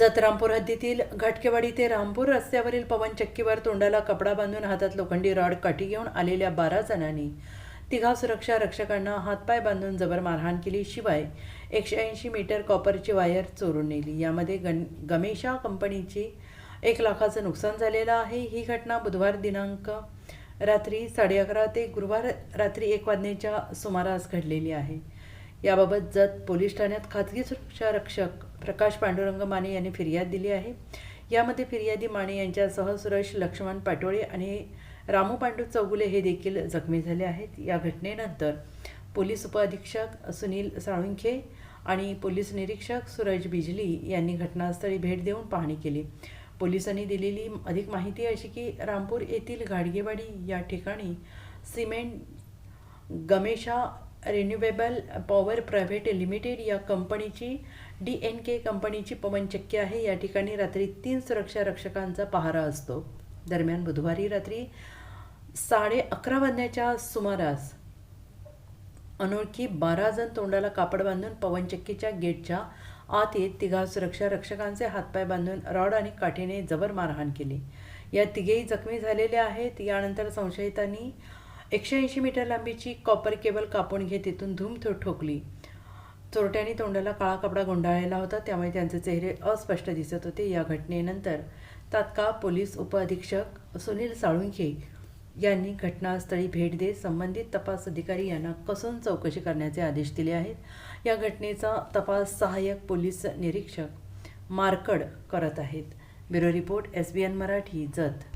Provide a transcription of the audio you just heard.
जत रामपूर हद्दीतील घाटकेवाडी ते रामपूर रस्त्यावरील पवन चक्कीवर तोंडाला कपडा बांधून हातात लोखंडी रॉड काठी घेऊन आलेल्या बारा जणांनी तिघा सुरक्षा रक्षकांना हातपाय बांधून जबर मारहाण केली. शिवाय एकशे ऐंशी मीटर कॉपरची वायर चोरून नेली. यामध्ये गण गमेशा कंपनीची एक लाखाचं नुकसान झालेलं आहे. ही घटना बुधवार दिनांक रात्री साडे अकरा ते गुरुवार रात्री एक वाजण्याच्या सुमारास घडलेली आहे. याबाबत जत पोलीस ठाण्यात खाजगी सुरक्षा रक्षक प्रकाश पांडुरंग माने यांनी फिर्याद दिली आहे. यामध्ये फिर्यादी माने यांच्यासह सुरेश लक्ष्मण पाटोळे आणि रामू पांडू चौगुले हे देखील जखमी झाले आहेत. या घटनेनंतर पोलीस उपअधीक्षक सुनील साळुंखे आणि पोलीस निरीक्षक सूरज बिजली यांनी घटनास्थळी भेट देऊन पाहणी केली. पोलिसांनी दिलेली अधिक माहिती अशी की रामपूर येथील गाडगेवाडी या ठिकाणी Siemens Gamesa renewable power private limited या कंपनीची डी एन के कंपनीची पवनचक्की आहे. या ठिकाणी रात्री तीन सुरक्षा रक्षकांचा पहारा असतो. दरम्यान बुधवारी रात्री साडे अकरा वाजण्याच्या सुमारास अनोळखी बारा जण तोंडाला कापड बांधून पवनचक्कीच्या गेटच्या आत येत तिघा सुरक्षा रक्षकांचे हातपाय बांधून रॉड आणि काठीने जबर मारहाण केली. या तिघेही जखमी झालेले आहेत. यानंतर संशयितांनी एकशे ऐंशी मीटर लांबीची कॉपर केबल कापून घेत तिथून धूम थो ठोकली. चोरट्यांनी तोंडाला काळा कपडा गुंडाळलेला होता त्यामुळे त्यांचे चेहरे अस्पष्ट दिसत होते. या घटनेनंतर तात्काळ पोलीस उपअधीक्षक सुनील साळुंखे यांनी घटनास्थळी भेट देत संबंधित तपास अधिकारी यांना कसून चौकशी करण्याचे आदेश दिले आहेत. या घटनेचा तपास सहाय्यक पोलीस निरीक्षक मार्कड करत आहेत. Bureau report S B N Marathi Jath.